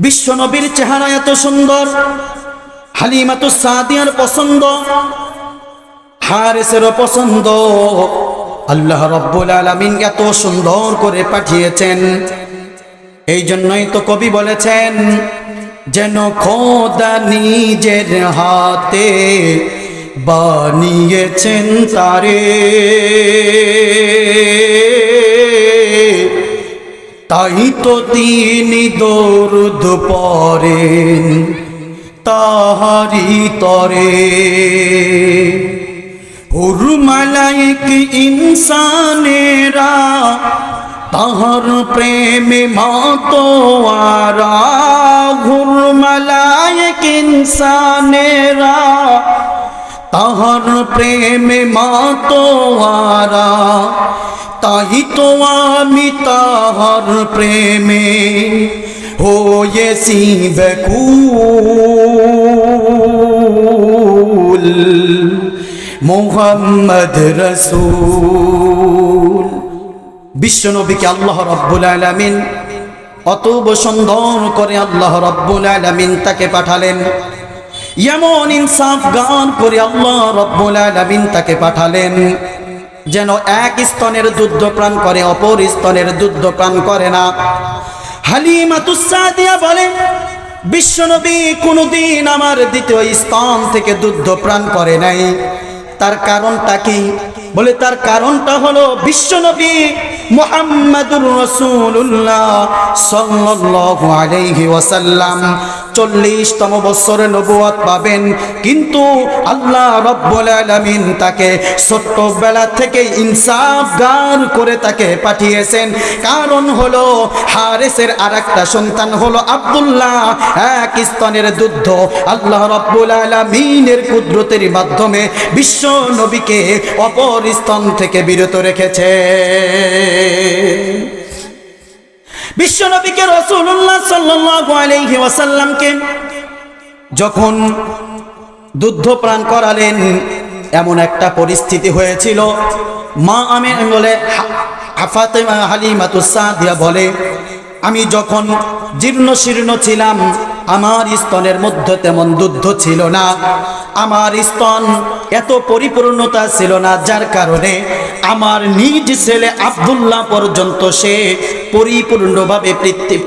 বিশ্ব নবীর চেহারা এত সুন্দর হালিমা তো সাদিয়ার পছন্দ হারেসেরও পছন্দ। আল্লাহ রব্বুল আলমিন এত সুন্দর করে পাঠিয়েছেন। এই জন্যই তো কবি বলেছেন, যেন খোদা নিজের হাতে বানিয়েছেন তারে। তাই তো তিনি দৌরুদ পরেন তাহারি তরে। হুরমালাইক ইনসানেরা, তাহার প্রেমে মাতোয়ারা হুরমালাইক ইনসানেরা, তাহার প্রেমে মাতোয়ারা তাই তো আমি তাহার প্রেমে হয়েছি বেকুল মোহাম্মদ রসুল। বিশ্বনবীকে আল্লাহ রব্বুল আলমিন অতব সুন্দর করে আল্লাহ রব্বুল আলমিন তাকে পাঠালেন। এমন ইনসাফ গান করে আল্লাহ রব্বুল আলমিন তাকে পাঠালেন। যেন এক স্তনের দুধ প্রাণ করে, অপর স্তনের দুধ প্রাণ করে না। হালিমাতুসাদিয়া বলে বিশ্বনবী কোনোদিন আমার দ্বিতীয় স্তন থেকে দুধ প্রাণ করে নাই। তার কারণটা কি? বলে, তার কারণটা হলো বিশ্বনবী মোহাম্মদুর রসুল্লাহ সাল্লাল্লাহু আলাইহি ওয়াসাল্লাম। চল্লিশতম বছরে নবুয়াত পাবেন। কিন্তু আল্লাহ রব্বুল আলামিন তাকে ছোট্টবেলা থেকে ইনসাফ গান করে তাকে পাঠিয়েছেন। কারণ হলো হারেসের আর একটা সন্তান হলো আবদুল্লাহ। এক স্তনের দুধ আল্লাহ রব্বুল আলামিনের কুদরতের মাধ্যমে বিশ্ব নবীকে অপর স্তন থেকে বিরত রেখেছে। বিশ্বনবীকে রসুল্লাহ সাল্লাল্লাহু আলাইহি ওয়াসাল্লামকে যখন দুধ প্রাণ করালেন, এমন একটা পরিস্থিতি হয়েছিল। মা আমি বলে হাফাতেমা হালিমাতুসাদিয়া বলে, আমি যখন জীর্ণ শীর্ণ ছিলাম আমার স্তনের মধ্যে তেমন দুধ ছিল না। আমার স্তন এত পরিপূর্ণতা ছিল না, যার কারণে আমার নিজ ছেলে আবদুল্লাহ পর্যন্ত সে পরিপূর্ণভাবে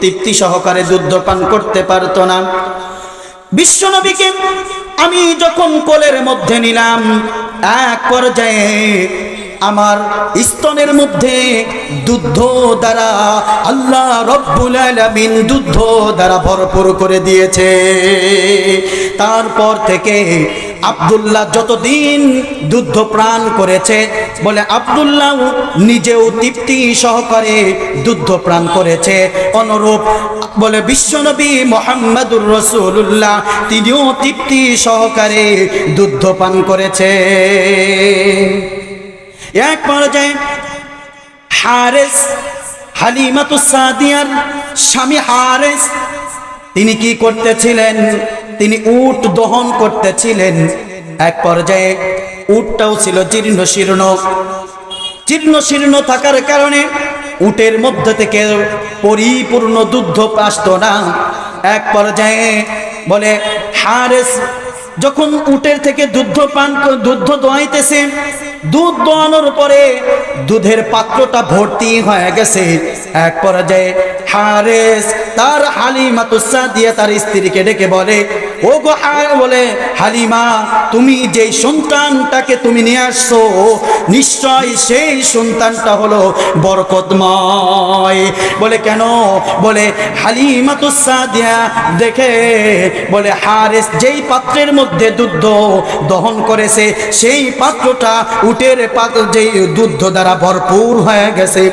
তৃপ্তি সহকারে দুধ পান করতে পারতো না। বিশ্বনবীকে আমি যখন কোলের মধ্যে নিলাম, এক পর্যায়ে আমার স্তনের মধ্যে দুধ দ্বারা আল্লাহ রব্বুল আলামিন দুধ দ্বারা ভরপুর করে দিয়েছে। তারপর থেকে আব্দুল্লাহ যতদিন দুধ প্রাণ করেছে, বলে আব্দুল্লাহ নিজেও তৃপ্তি সহকারে দুধ প্রাণ করেছে। অনুরূপ বলে বিশ্বনবী মোহাম্মদুর রসুল্লাহ তিনিও তৃপ্তি সহকারে দুধ পান করেছে। এক পর্যায়ে হারেস, হালিমাতু সাদিয়ার স্বামী হারেস। তিনি কি করতেছিলেন? তিনি উট দহন করতেছিলেন। এক পর্যায়ে উটটাও ছিল জীর্ণ শীর্ণ। জীর্ণ শীর্ণ থাকার কারণে উটের মধ্যে থেকে পরিপূর্ণ দুধ আসত না। এক পর্যায়ে বলে, হারেস, যখন উটের থেকে দুধ পান দুধ দোয়াইতেছে দুধ দোয়ানোর পরে দুধের পাত্রটা ভর্তি হয়ে গেছে। এক পর্যায়ে হারেস, তার হালিমা তুসা দিয়ে তার স্ত্রীকে ডেকে বলে ও গো বলে, হালিমা, তুমি যেই সন্তানটাকে তুমি নিয়ে আসছো, নিশ্চয় সেই সন্তানটা হলো বরকতময়। বলে, কেন? বলে, হালিমা তুসা দিয়া দেখে, বলে, হারেস যেই পাত্রের মধ্যে দুধ দহন করেছে, সেই পাত্রটা উটের পাত্র যেই দুধ দ্বারা ভরপুর হয়ে গেছে।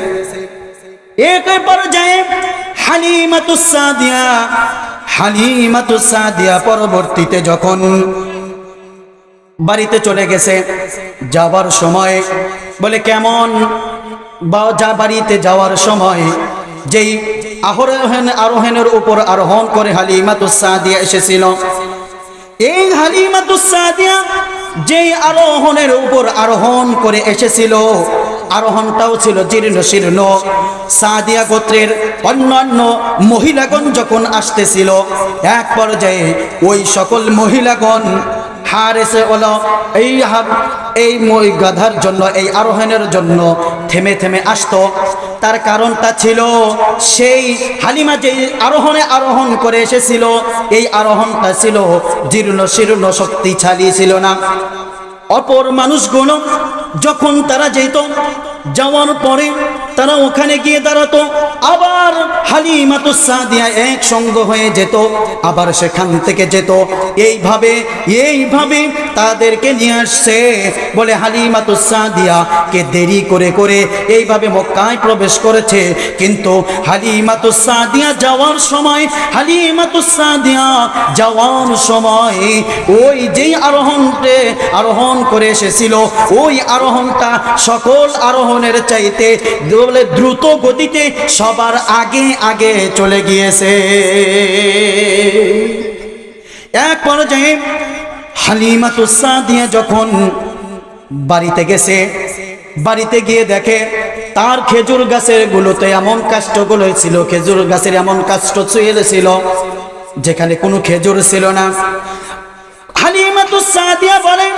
এক পর্যায়ে হালিমাতুসাদিয়া হালিমাতুসাদিয়া পরবর্তীতে যখন বাড়িতে চলে গেছে যাবার সময় বলে, কেমন? বা যা বাড়িতে যাওয়ার সময় যেই আরোহণ আরোহণের উপর আরোহণ করে হালিমাতুসাদিয়া এসেছিল। এই হালিমাতুসাদিয়া যেই আরোহণের উপর আরোহণ করে এসেছিল, আরোহণটাও ছিল জীর্ণ শীর্ণ। সাদিয়া গোত্রের অন্যান্য মহিলাগণ যখন আসতেছিল, এক পর্যায়ে ওই সকল মহিলাগণ হার এসে হলো, এই হাব, এই গাধার জন্য, এই আরোহণের জন্য থেমে থেমে আসতো। তার কারণটা ছিল সেই হালিমা যে আরোহণে আরোহণ করে এসেছিল, এই আরোহণটা ছিল জীর্ণ শীর্ণ শক্তিশালী ছিল না। অপর মানুষগুলো যখন তারা যেত যাওয়ার পরে তারা ওখানে গিয়ে দাঁড়াতো। আবার হালিমাতু সাদিয়া এক সঙ্গ হয়ে যেত, আবার সেখান থেকে যেত। এইভাবে এইভাবে তাদেরকে নিয়ে আসছে, বলে হালিমাতু সাদিয়া, কে দেরি করে করে এইভাবে মক্কায় প্রবেশ করেছে। কিন্তু হালিমাতু সাদিয়া যাওয়ার সময়, হালিমাতু সাদিয়া যাওয়ার সময় ওই যেই আরোহণে আরোহণ করে এসেছিল, ওই আরোহণটা সকল আরোহণের চাইতে বলে দ্রুত গতিতে সবার আগে আগে চলে গিয়েছে। এক পর্যায়ে হালিমাতু সাদিয়া যখন বাড়িতে গেছে, বাড়িতে গিয়ে দেখে তার খেজুর গাছের গুলোতে এমন কাষ্টগুলো ছিল, খেজুর গাছের এমন কাষ্ট ছিল, যেখানে কোনো খেজুর ছিল না। হালিমাতু সাদিয়া বলে,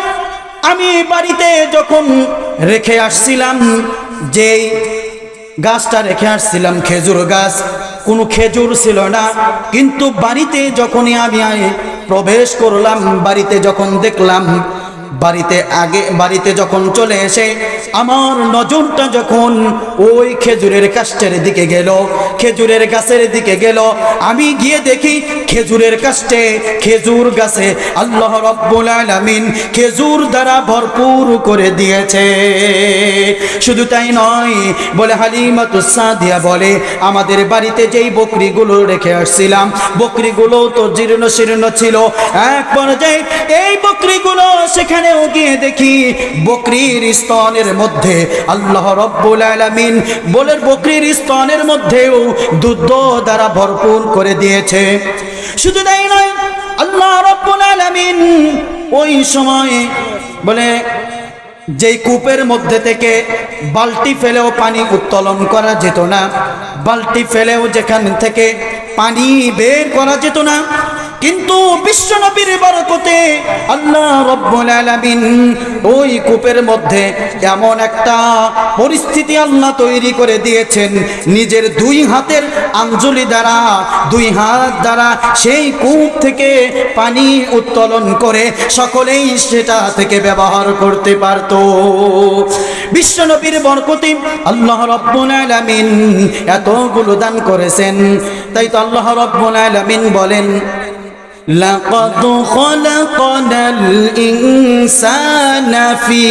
আমি বাড়িতে যখন রেখে আসছিলাম, যেই গাছটা রেখে আসছিলাম, খেজুর গাছ। কোনো খেজুর ছিল না, কিন্তু বাড়িতে যখনই আমি প্রবেশ করলাম, বাড়িতে যখন দেখলাম বাড়িতে আগে, বাড়িতে যখন চলে এসে আমার নজরটা যখন ওই খেজুরের কাষ্টের দিকে গেল, খেজুরের গাছের দিকে গেল, আমি গিয়ে দেখি খেজুরের কাষ্টে খেজুর গাছে আল্লাহ রব্বুল আলামিন খেজুর দ্বারা ভরপুর করে দিয়েছে। শুধু তাই নয়, বলে হালিমাতু সাদিয়া বলে, আমাদের বাড়িতে যেই বকরিগুলো রেখে আসছিলাম, বকরিগুলো তো জীর্ণ শীর্ণ ছিল। এক পর্যায়ে এই বকরিগুলো সেখানেও গিয়ে দেখি বকরির স্তনের মধ্যে আল্লাহ রব্বুল আলামিন বলে বকরির স্তনের মধ্যেও দুধ দ্বারা ভরপুর করে দিয়েছে। শুধু তাই নয়, আল্লাহ রব্বুল আলামিন ওই সময় বলে, যেই কূপের মধ্যে থেকে বালতি ফেলেও পানি উত্তোলন করা যেত না, বালতি ফেলেও যেখান থেকে পানি বের করা যেত না কিন্তু বিশ্বনবীর বরকতে আল্লাহ রব্বুল আলামিন ওই কূপের মধ্যে এমন একটা পরিস্থিতি আল্লাহ তৈরি করে দিয়েছেন। নিজের দুই হাতের আঞ্জলি দ্বারা, দুই হাত দ্বারা সেই কূপ থেকে পানি উত্তোলন করে সকলেই সেটা থেকে ব্যবহার করতে পারত। বিশ্বনবীর বরকতে আল্লাহ রব্বুল আলামিন এতগুলো দান করেছেন। তাই তো আল্লাহ রব্বুল আলামিন বলেন لقد خلقنا الإنسان في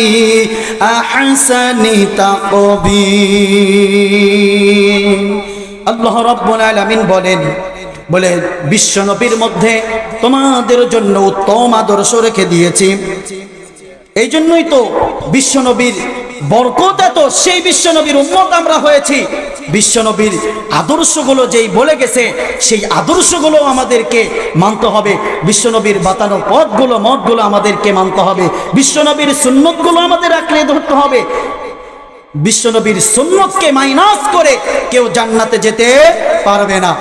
أحسن تقويم আল্লাহ রব্বুল আলামিন বলেন বলে বিশ্ব নবীর মধ্যে তোমাদের জন্য উত্তম আদর্শ রেখে দিয়েছি এই জন্যই তো বিশ্বনবীর বরকত এত, সেই বিশ্বনবীর উন্মত আমরা হয়েছি। বিশ্বনবীর আদর্শগুলো যেই বলে গেছে, সেই আদর্শগুলো আমাদেরকে মানতে হবে। বিশ্বনবীর বাতানো পথগুলো, মতগুলো আমাদেরকে মানতে হবে। বিশ্বনবীর সুন্নতগুলো আমাদের আঁকড়ে ধরতে হবে। বিশ্বনবীর সুন্নতকে মাইনাস করে কেউ জান্নাতে যেতে পারবে না।